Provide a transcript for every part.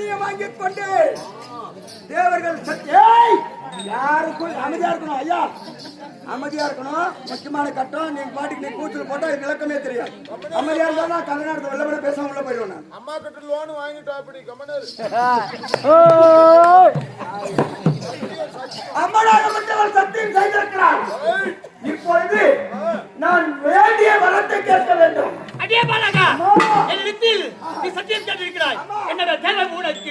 சத்தியம் வாங்கிக் கொண்டு தேவர்கள் சத்தியம் யாருக்கும் அமைதியா இருக்கணும் ஐயா. அமைதியா இருக்கணும். முக்கியமான கட்டம் நீங்க பாட்டுக்கு நீ கூத்துல போட்டா இது விளக்கமே தெரியாது. அமைதியா இருந்தா நான் நேரத்தை வெள்ள வெள்ள பேசாம உள்ள போயிடுவேன்? நான். அம்மா கிட்ட லோன் வாங்கிட்டா அப்படி கம்மனர் அம்மனாக மற்றவர் சத்தியம் செய்திருக்கிறார். இப்பொழுது நான் வேண்டிய வரத்தை கேட்க வேண்டும். அடே பாலகா என்னிடத்தில் நீ சத்தியம் கேட்டிருக்கிறாய். என்னோட தேவை உனக்கு.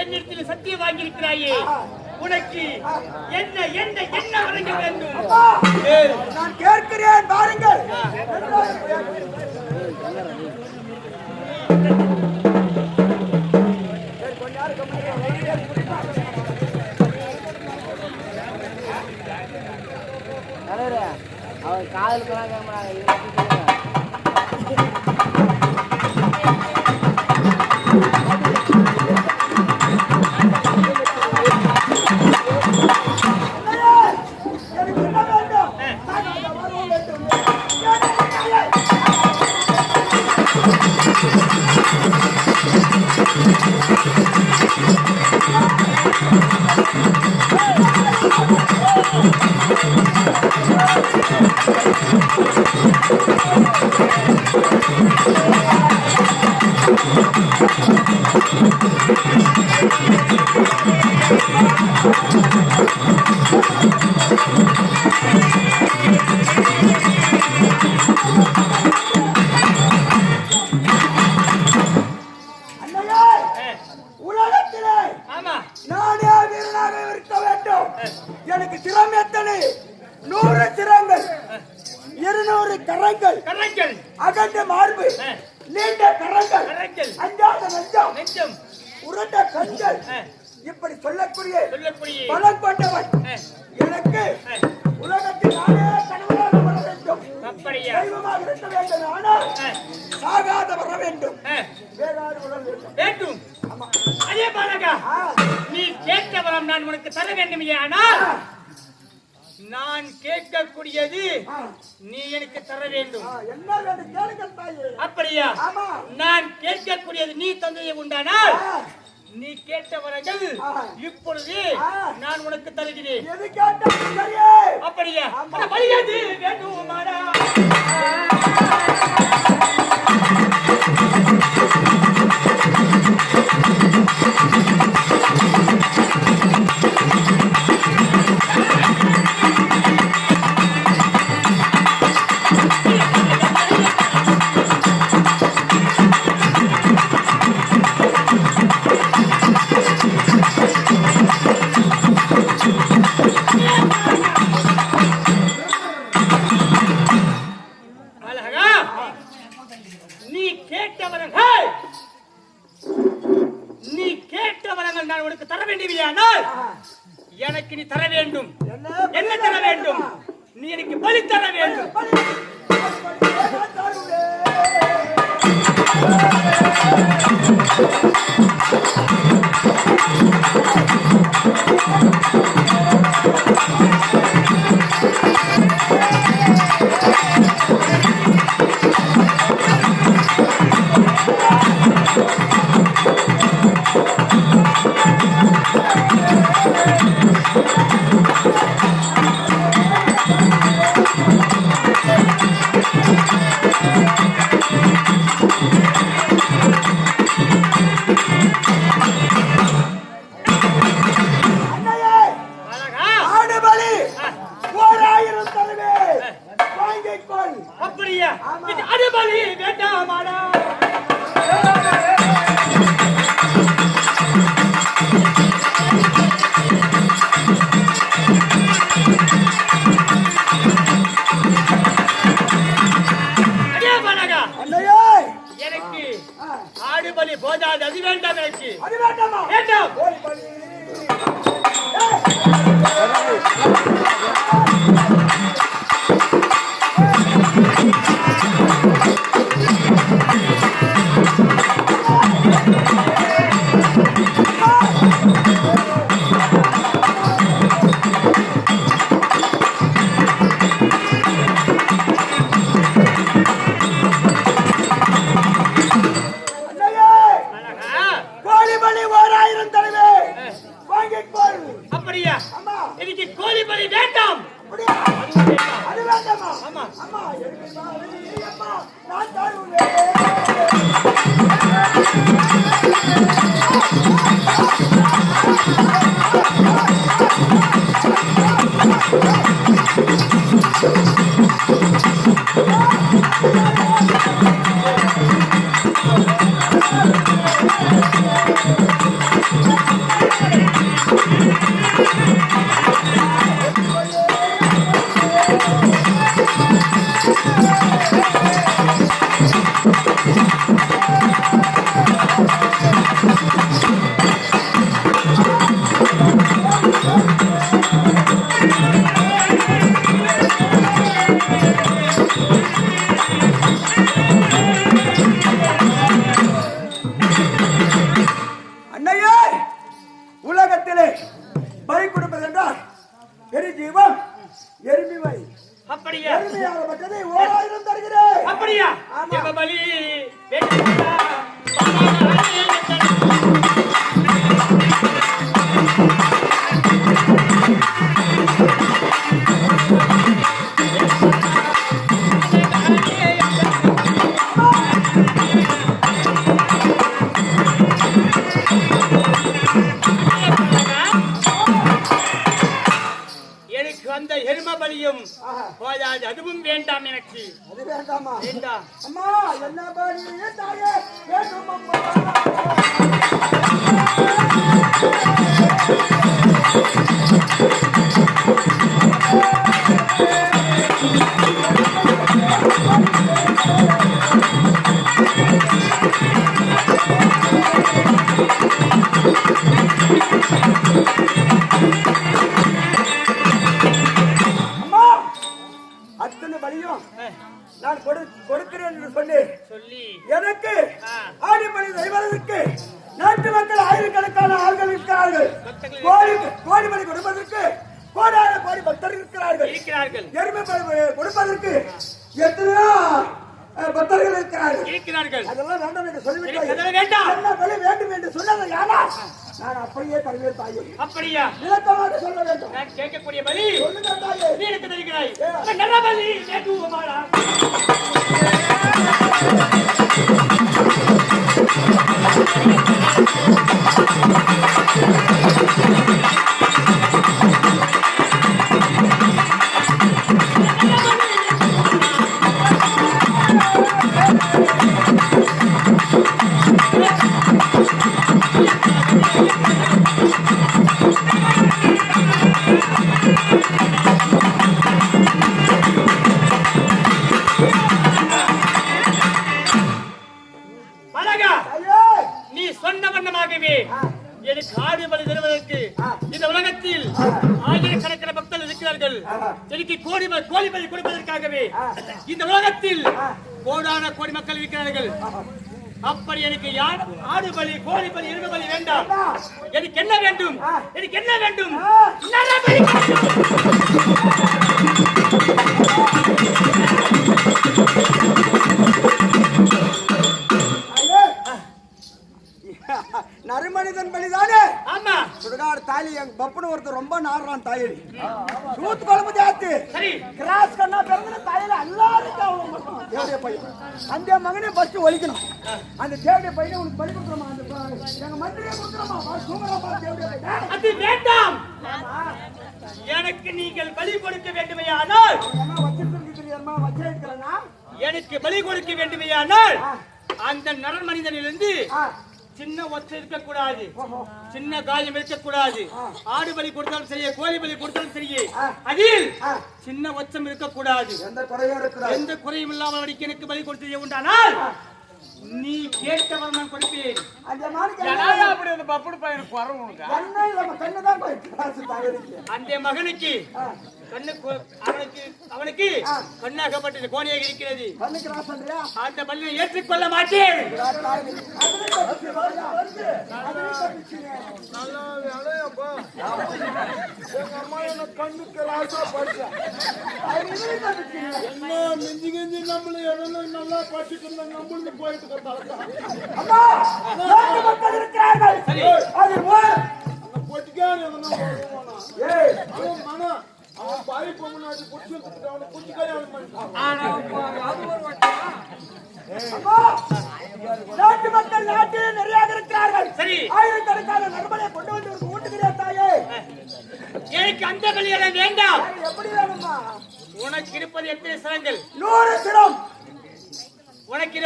என்னிடத்தில் சத்தியம் வாங்கியிருக்கிறாயே. உனக்கு என்ன என்ன என்ன வழங்க வேண்டும்? நான் கேட்கிறேன் பாருங்கள். அவர் காதலுக்கெல்லாம் கேட்க மாட்டாங்க இதை வேண்டும். ஆ, வேறாறு உடல் வேண்டும். வேண்டும். அதே பாலகா ஆ. நீ கேட்ட வரம் நான் உனக்கு தர வேண்டும் ஆனால் நான் கேட்கக்கூடியது. நீ எனக்கு தர வேண்டும். வேண்டும் அப்படியா. நான் கேட்கக்கூடியது நீ தந்ததை உண்டானால். நீ கேட்ட வரங்கள் ஆ. இப்பொழுது. நான் உனக்கு தருகிறேன். அப்படியா? ஆமா. நீ தர வேண்டும். என்ன? தர வேண்டும்? நீ எனக்கு பலி தர வேண்டும். அப்படியா? அடிபலி வேண்டாமாடா. ஆஹா. போதாது அதுவும் வேண்டாம் எனக்கு. அது வேண்டாமா? வேண்டாம் அம்மா என்ன பலி தாயே? வேண்டும் அம்மா அம்மா? என்று சொல்லி எனக்கு ஆ. ஆடிப்பணி செய்வதற்கு நாட்டு மக்கள் ஆயிரக்கணக்கான ஆள்கள் இருக்கிறார்கள். கோடி கோடி மணி கொடுப்பதற்கு கோடான கோடி பக்தர்கள் இருக்கிறார்கள். இருக்கிறார்கள். எருமை பலி கொடுப்பதற்கு எத்தனையோ பக்தர்கள் இருக்கிறார்கள். இருக்கிறார்கள். அதெல்லாம் வேண்டாம் என்று சொல்லிவிட்டார்கள் என்ன பலி வேண்டும் என்று சொன்னது யாரா நான் அப்படியே தருவேன் தாயே அப்படியா? விளக்கமாக சொல்ல வேண்டும். நான் கேட்கக்கூடிய பலி. சொல்லுங்க தாயே. நீ எனக்கு தருகிறாய். நல்ல பலி. வேண்டுமாடா அழகா எனக்கு கோடி ப- கோழி பலி கொடுப்பதற்காகவே இந்த உலகத்தில் கோடான கோடி மக்கள் இருக்கிறார்கள். அப்படி எனக்கு யார் ஆடு பலி கோழி பலி எருமை பலி வேண்டாம். எனக்கு என்ன வேண்டும்? எனக்கு என்ன வேண்டும்? நர சுடுகாடு தாலி எங்க பப்புனு ஒருத்தர் ரொம்ப நாடுறான் தாயலி சூத்து குழம்பு ஜாத்து கிராஸ் கண்ணா பிறந்த தாயில எல்லாருக்கும் தேவடைய பையன். அந்த மகனே ஃபர்ஸ்ட் ஒழிக்கணும். அந்த தேவடைய பையனை உனக்கு பலி கொடுக்குறோமா அந்த எங்க மந்திரியை கொடுக்குறோமா சூப்பரா தேவடைய பையன். அது வேண்டாம். எனக்கு நீங்கள் பலி கொடுக்க வேண்டுமையானால் எனக்கு பலி கொடுக்க வேண்டுமையானால் அந்த நரன் மனிதனிலிருந்து சின்ன ஒற்றை இருக்கக்கூடாது. சின்ன காயம் இருக்கக்கூடாது. ஆடு பலி கொடுத்தாலும் சரி கோழி பலி கொடுத்தாலும் சரி. அதில். சின்ன ஒச்சம் இருக்கக்கூடாது. எந்த குறையும் இருக்கிறார் எந்த குறையும் இல்லாமல் அவனுக்கு எனக்கு பலி கொடுத்தது உண்டானால் நீ கேட்டவர் நான் கொடுப்பேன். அந்த மாதிரி அப்படி அந்த பப்புடு பையனுக்கு குறை உனக்கு. என்ன நம்ம கண்ணு தான் போய் கிராஸ் தாயலிக்கு அந்த மகனுக்கு. கண்ணு கு- அவனுக்கு அவனுக்கு கண்ணாகப்பட்டது கோணியாக இருக்கிறது. அந்த பலியை ஏற்றுக்கொள்ள மாட்டேன். எங்க அம்மா என்ன கண்ணுக்கு ராசா படிச்சா என்ன மிஞ்சி கிஞ்சி நம்மள எவ்வளவு நல்லா படிச்சுட்டு நம்மளுக்கு போயிட்டு இருக்காங்க சரி அந்த பொட்டிக்கா எதனா ஏய் அவன் மனம் முன்னாடி புடிச்சு இழுத்துட்டு அவனை புடிச்சு கல்யாணம் பண்ணிட்டான். அம்மா, நாட்டு மக்கள் நாட்டில் நிறைய இருக்கிறார்கள் சரி. ஆயிரக்கணக்கான நண்பனை கொண்டு வந்து ஒரு எனக்கு அந்த கல்யாணம் வேண்டாம். அது எப்படி வேணுமா உனக்கு இருப்பது எத்தனை சிரங்கள்? நூறு சிரம். உனக்கு